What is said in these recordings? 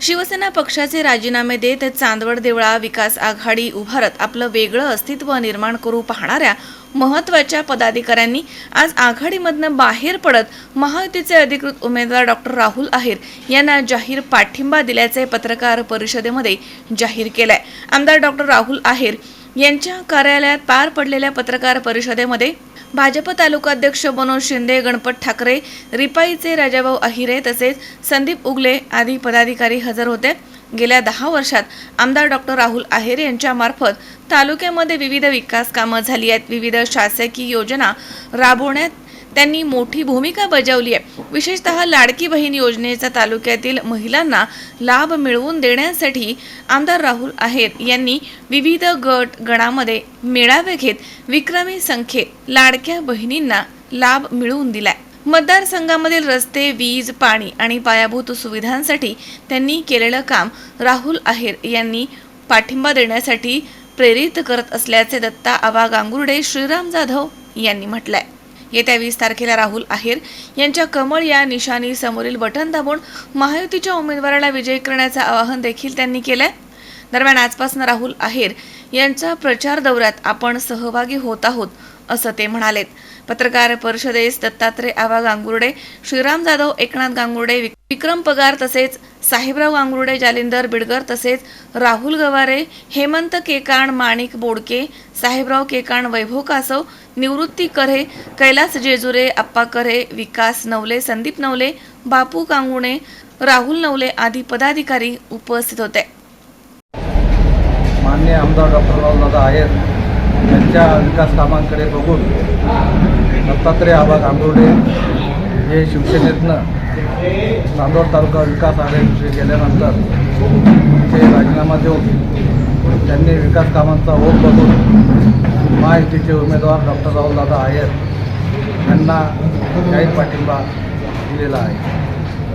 शिवसेना पक्षाचे राजीनामे देत चांदवड देवळा विकास आघाडी उभारत आपलं वेगळं अस्तित्व निर्माण करू पाहणाऱ्या महत्त्वाच्या पदाधिकाऱ्यांनी आज आघाडीमधनं बाहेर पडत महायुतीचे अधिकृत उमेदवार डॉक्टर राहुल आहेर यांना जाहीर पाठिंबा दिल्याचे पत्रकार परिषदेमध्ये जाहीर केलंय. आमदार डॉक्टर राहुल आहेर यांच्या कार्यालयात पार पडलेल्या पत्रकार परिषदेमध्ये भाजप तालुकाध्यक्ष मनोज शिंदे गणपत ठाकरे रिपाईचे राजाभाऊ अहिरे तसेच संदीप उगले आदी पदाधिकारी हजर होते. गेल्या दहा वर्षात आमदार डॉक्टर राहुल आहेर यांच्यामार्फत तालुक्यामध्ये विविध विकास कामं झाली आहेत. विविध शासकीय योजना राबवण्यात त्यांनी मोठी भूमिका बजावली आहे. विशेषतः लाडकी बहीण योजनेचा तालुक्यातील महिलांना लाभ मिळवून देण्यासाठी आमदार राहुल आहेर यांनी विविध गट गणामध्ये मेळावे घेत विक्रमी संख्येत लाडक्या बहिणींना लाभ मिळवून दिलाय. मतदारसंघामधील रस्ते वीज पाणी आणि पायाभूत सुविधांसाठी त्यांनी केलेलं काम राहुल आहेर यांनी पाठिंबा देण्यासाठी प्रेरित करत असल्याचे दत्ता आबा गांगुर्डे श्रीराम जाधव यांनी म्हटलंय. येत्या वीस तारखेला राहुल आहेर यांच्या कमळ या निशाणी समोरील बटन दाबून महायुतीच्या उमेदवाराला विजयी करण्याचं आवाहन देखील त्यांनी केलंय. दरम्यान आजपासून राहुल आहेर यांच्या प्रचार दौऱ्यात आपण सहभागी होत आहोत असं ते म्हणालेत. पत्रकार परिषदेस दत्तात्रय आवा गांगुर्डे श्रीराम जाधव एकनाथ गांगुर्डे विक- विक्रम पगार तसेच साहेबराव गांगुर्डे जालिंदर बिडगर तसेच राहुल गवारे हेमंत केकाण माणिक बोडके साहेबराव केकाण वैभव कासव निवृत्ती करे कैलास जेजुरे अप्पा करे विकास नवले संदीप नवले बापू कांगुणे राहुल नवले आदी पदाधिकारी उपस्थित होते. माननीय आमदार डॉक्टर रावदादा आहेत. त्यांच्या विकास कामांकडे बघून दत्तात्रय आबा गांधोडे हे शिवसेनेतनं नांदोड तालुका विकास आघाडीविषयी गेल्यानंतर ते राजीनामा देऊन त्यांनी विकास कामांचा ओघ बघून महायुतीचे उमेदवार डॉक्टर राहुलदादा आहेत. यांना जाहीर पाठिंबा दिलेला आहे.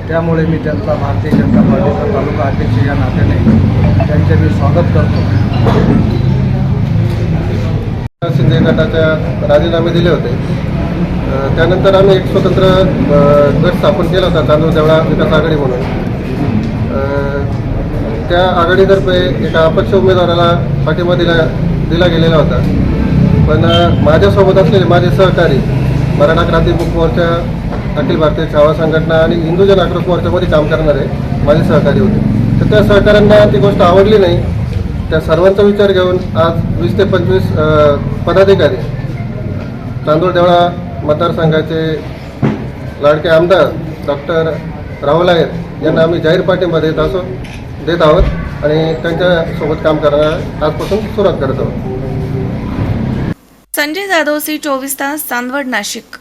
त्यामुळे मी त्यांचा भारतीय जनता पार्टीचा तालुका अध्यक्ष या नात्याने त्यांचे मी स्वागत करतो. शिंदे गटाच्या राजीनामे दिले होते. त्यानंतर आम्ही एक स्वतंत्र गट स्थापन केला होता तांदूळ देवळा विकास आघाडी म्हणून. त्या आघाडीतर्फे एका अपक्ष उमेदवाराला पाठिंबा दिला दिला गेलेला होता. पण माझ्यासोबत असलेले माझे सहकारी मराठा क्रांती मुख मोर्चा अखिल भारतीय छावा संघटना आणि हिंदू जन आक्रोश मोर्चामध्ये काम करणारे माझे सहकारी होते. तर त्या सहकाऱ्यांना ती गोष्ट आवडली नाही. त्या सर्वांचा विचार घेऊन आज वीस ते पंचवीस पदाधिकारी चांदूरदेवळा मतदारसंघाचे लाडके आमदार डॉक्टर राहुल आहेत यांना आम्ही जाहीर पाठिंबा देत असो देत आहोत आणि त्यांच्यासोबत काम करणार आजपासून सुरुवात करत आहोत. संजय जाधव सी चोवीस तास चांदवड नाशिक.